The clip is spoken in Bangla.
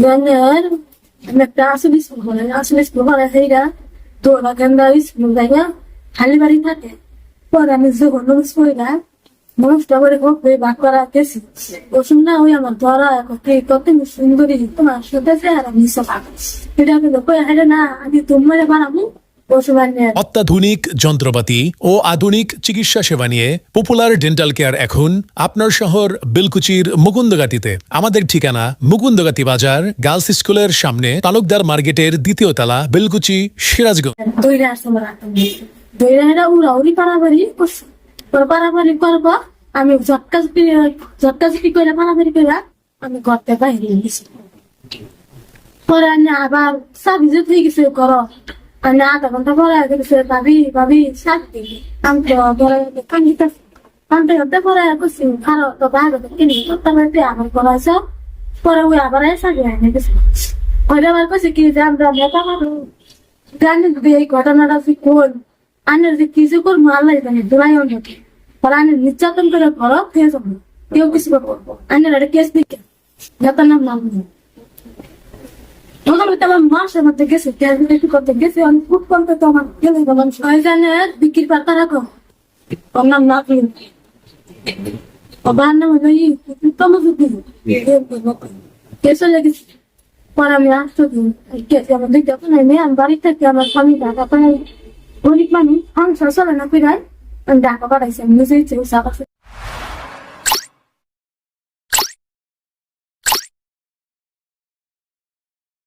Ganyan, nagtaso স্কুল করে আসলে স্কুল করে সেইটা তো কেন্দ্র স্কুল যাই না খালি বাড়ি থাকে পরে আমি যখন নমস করি না নমস্কার করে হোক ওই বাদ করা গেছি ওষুধ না ওই আমার ধরা কত কত সুন্দরী তোমার সাথে আর আমি সব এটা আমি লোক না আমি তোমার বানাবো অত্যাধুনিক যন্ত্রপাতি ও আধুনিক চিকিৎসা সেবা নিয়ে পপুলার ডেন্টাল কেয়ার এখন আপনার শহর বিলকুচির মুকুন্দগাতিতে। আমাদের ঠিকানা মুকুন্দগাতি বাজার গার্লস স্কুলের সামনে তালুকদার মার্কেটের দ্বিতীয় তলা বিলকুচি সিরাজগঞ্জ। করব আমি ঝটকা ঝটকা করে পারাবাড়ি করে আমি ঘরতে বাইরে গেছি। পরে আমি আবার যে হয়ে গেছে কর। আমি আধা ঘণ্টা পরে গেছে ভাবি ভাবি চাবি আমি তো পরে কান্দিতে কান্দতে কান্দতে পরে করছি খারো, তো বাইরে কিনি করতে পারতে আমার করা আছে পরে ওই আবার চাবি আনে গেছে। ওইটা আবার কইছে কি যে, আমরা মেটা মারো। জানি যদি এই ঘটনাটা যে কোন? আনের যে কিছু কর মাল্লাই জানি দোলাই অনেকে আর আনের নির্যাতন করে করো যাব। কেউ কিছু করব আনের একটা কেস দিকে। যাতে নাম নাম নেই ওখানে তো আমার মাসের মধ্যে গেছে দিতে করতে গেছে আমি খুব করতে তো আমার গেলে গেলাম সবাই জানে বিক্রির পাতা রাখো? ওর নাম না কিন ও বার নাম হলো ই তোমার যদি কেসে লেগেছে পরে আমি আসতে কেসে আমার দিকে যখন আমি আমি বাড়ি থেকে আমার স্বামী ঢাকা পাঠাই গরিব মানুষ সংসার চলে না ফিরায় আমি ঢাকা পাঠাইছি আমি নিজেই